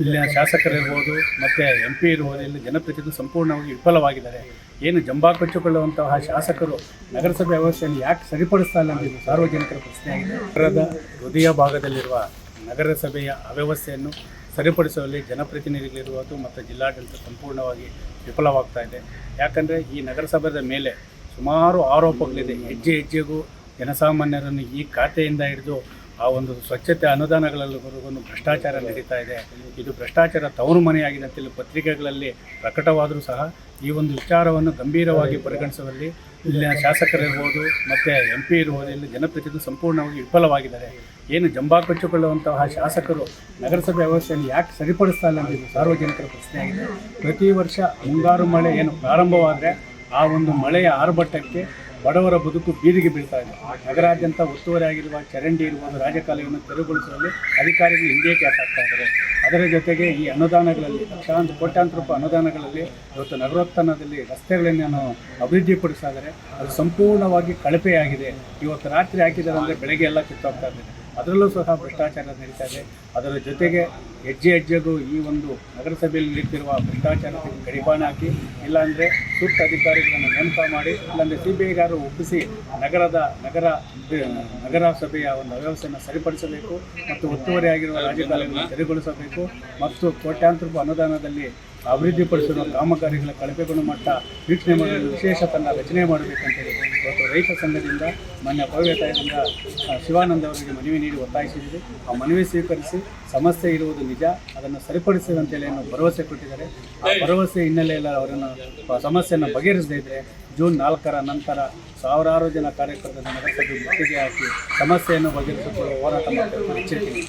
ಇಲ್ಲಿನ ಶಾಸಕರಿರ್ಬೋದು, ಮತ್ತು M P ಇರ್ಬೋದು, ಇಲ್ಲಿ ಜನಪ್ರತಿನಿಧಿ ಸಂಪೂರ್ಣವಾಗಿ ವಿಫಲವಾಗಿದ್ದಾರೆ. ಏನು ಜಂಬಾ ಕೊಚ್ಚಿಕೊಳ್ಳುವಂತಹ ಶಾಸಕರು ನಗರಸಭೆ ವ್ಯವಸ್ಥೆಯನ್ನು ಯಾಕೆ ಸರಿಪಡಿಸ್ತಾ ಇಲ್ಲ ಅನ್ನೋದು ಸಾರ್ವಜನಿಕರ ಪ್ರಶ್ನೆಯಾಗಿದೆ ನಗರದ ಹೃದಯ ಭಾಗದಲ್ಲಿರುವ ನಗರಸಭೆಯ ಅವ್ಯವಸ್ಥೆಯನ್ನು ಸರಿಪಡಿಸುವಲ್ಲಿ ಜನಪ್ರತಿನಿಧಿಗಳಿರುವುದು ಮತ್ತು ಜಿಲ್ಲಾಡಳಿತ ಸಂಪೂರ್ಣವಾಗಿ ವಿಫಲವಾಗ್ತಾ ಇದೆ. ಯಾಕಂದರೆ ಈ ನಗರಸಭೆದ ಮೇಲೆ ಸುಮಾರು ಆರೋಪಗಳಿದೆ. ಹೆಜ್ಜೆ ಹೆಜ್ಜೆಗೂ ಜನಸಾಮಾನ್ಯರನ್ನು ಈ ಖಾತೆಯಿಂದ ಹಿಡಿದು ಆ ಒಂದು ಸ್ವಚ್ಛತೆ ಅನುದಾನಗಳಲ್ಲಿವರೆಗೂ ಭ್ರಷ್ಟಾಚಾರ ನಡೀತಾ ಇದೆ. ಇದು ಭ್ರಷ್ಟಾಚಾರ ತವರು ಮನೆಯಾಗಿದೆ ಅಂತೇಳಿ ಪತ್ರಿಕೆಗಳಲ್ಲಿ ಪ್ರಕಟವಾದರೂ ಸಹ ಈ ಒಂದು ವಿಚಾರವನ್ನು ಗಂಭೀರವಾಗಿ ಪರಿಗಣಿಸುವಲ್ಲಿ ಇಲ್ಲಿನ ಶಾಸಕರಿರ್ಬೋದು, ಮತ್ತು ಎಂ ಪಿ ಇರ್ಬೋದು, ಇಲ್ಲಿ ಜನಪ್ರತಿನಿಧಿ ಸಂಪೂರ್ಣವಾಗಿ ವಿಫಲವಾಗಿದ್ದಾರೆ. ಏನು ಜಂಬಾ ಕೊಚ್ಚಿಕೊಳ್ಳುವಂತಹ ಶಾಸಕರು ನಗರಸಭೆ ವ್ಯವಸ್ಥೆಯನ್ನು ಯಾಕೆ ಸರಿಪಡಿಸ್ತಾ ಇಲ್ಲ ಅನ್ನೋದು ಸಾರ್ವಜನಿಕರ ಪ್ರಶ್ನೆಯಾಗಿದೆ ಪ್ರತಿ ವರ್ಷ ಮುಂಗಾರು ಮಳೆ ಏನು ಪ್ರಾರಂಭವಾದರೆ ಆ ಒಂದು ಮಳೆಯ ಆರ್ಭಟಕ್ಕೆ ಬಡವರ ಬದುಕು ಬೀದಿಗೆ ಬೀಳ್ತಾ ಇದೆ. ನಗರಾದ್ಯಂತ ಒತ್ತುವರಿ ಆಗಿರುವ ಚರಂಡಿ ಇರುವ ರಾಜಕಾಲುವೆಯನ್ನು ತೆರವುಗೊಳಿಸುವಲ್ಲಿ ಅಧಿಕಾರಿಗಳು ಹಿಂದೆ ಆಗ್ತಾ ಇದ್ದಾರೆ. ಅದರ ಜೊತೆಗೆ ಈ ಅನುದಾನಗಳಲ್ಲಿ ಲಕ್ಷಾಂತರ, ಕೋಟ್ಯಾಂತರ ರೂಪಾಯಿ ಅನುದಾನಗಳಲ್ಲಿ ಇವತ್ತು ನಗರೋತ್ಥಾನದಲ್ಲಿ ರಸ್ತೆಗಳನ್ನು ಅಭಿವೃದ್ಧಿಪಡಿಸಿದರೆ ಅದು ಸಂಪೂರ್ಣವಾಗಿ ಕಳಪೆಯಾಗಿದೆ. ಇವತ್ತು ರಾತ್ರಿ ಹಾಕಿದ್ದಾರೆ ಅಂದರೆ ಬೆಳಗ್ಗೆ ಎಲ್ಲ ಕಿತ್ತೋಗ್ತಾ ಇದೆ. ಅದರಲ್ಲೂ ಸಹ ಭ್ರಷ್ಟಾಚಾರ ನಡೀತಾ ಇದೆ. ಅದರ ಜೊತೆಗೆ ಹೆಜ್ಜೆ ಹೆಜ್ಜೆಗೂ ಈ ಒಂದು ನಗರಸಭೆಯಲ್ಲಿ ನಿಂತಿರುವ ಭ್ರಷ್ಟಾಚಾರಕ್ಕೆ ಕಡಿವಾಣ ಹಾಕಿ, ಇಲ್ಲಾಂದರೆ ಸೂಕ್ತ ಅಧಿಕಾರಿಗಳನ್ನು ನೇಮಕ ಮಾಡಿ, ಇಲ್ಲಾಂದರೆ ಸಿ ಬಿ ಐಗಾರು ಒಪ್ಪಿಸಿ ನಗರದ ನಗರ, ನಗರಸಭೆಯ ಒಂದು ಅವ್ಯವಸ್ಥೆಯನ್ನು ಸರಿಪಡಿಸಬೇಕು ಮತ್ತು ಒತ್ತುವರಿಯಾಗಿರುವ ಆಗಿರುವ ಸರಿಗೊಳಿಸಬೇಕು ಮತ್ತು ಕೋಟ್ಯಾಂತರ ರೂಪಾಯಿ ಅನುದಾನದಲ್ಲಿ ಅಭಿವೃದ್ಧಿಪಡಿಸಿರುವ ಕಾಮಗಾರಿಗಳ ಕಳಪೆ ಗುಣಮಟ್ಟ ವೀಕ್ಷಣೆ ಮಾಡಲು ವಿಶೇಷ ತಂಡ ರಚನೆ ಮಾಡಬೇಕಂತೇಳಿ ರೈತ ಸಂಘದಿಂದ, ಮಾನ್ಯ ಭವ್ಯತಾಯದಿಂದ ಶಿವಾನಂದ ಅವರಿಗೆ ಮನವಿ ನೀಡಿ ಒತ್ತಾಯಿಸಿದ್ದೀವಿ. ಆ ಮನವಿ ಸ್ವೀಕರಿಸಿ ಸಮಸ್ಯೆ ಇರುವುದು ನಿಜ, ಅದನ್ನು ಸರಿಪಡಿಸುವಂತೇಳಿ ಏನು ಭರವಸೆ ಕೊಟ್ಟಿದ್ದಾರೆ. ಆ ಭರವಸೆ ಹಿನ್ನೆಲೆಯಲ್ಲಿ ಅವರನ್ನು ಸಮಸ್ಯೆಯನ್ನು ಬಗೆಹರಿಸದೇ ಇದ್ದರೆ ಜೂನ್ ನಾಲ್ಕರ ನಂತರ ಸಾವಿರಾರು ಜನ ಕಾರ್ಯಕರ್ತರನ್ನು ನಗರಸಭೆ ಮುತ್ತಿಗೆ ಹಾಕಿ ಸಮಸ್ಯೆಯನ್ನು ಬಗೆಹರಿಸಿಕೊಳ್ಳುವ ಹೋರಾಟ ಮಾಡಬೇಕು ಎಚ್ಚರಿಕೆ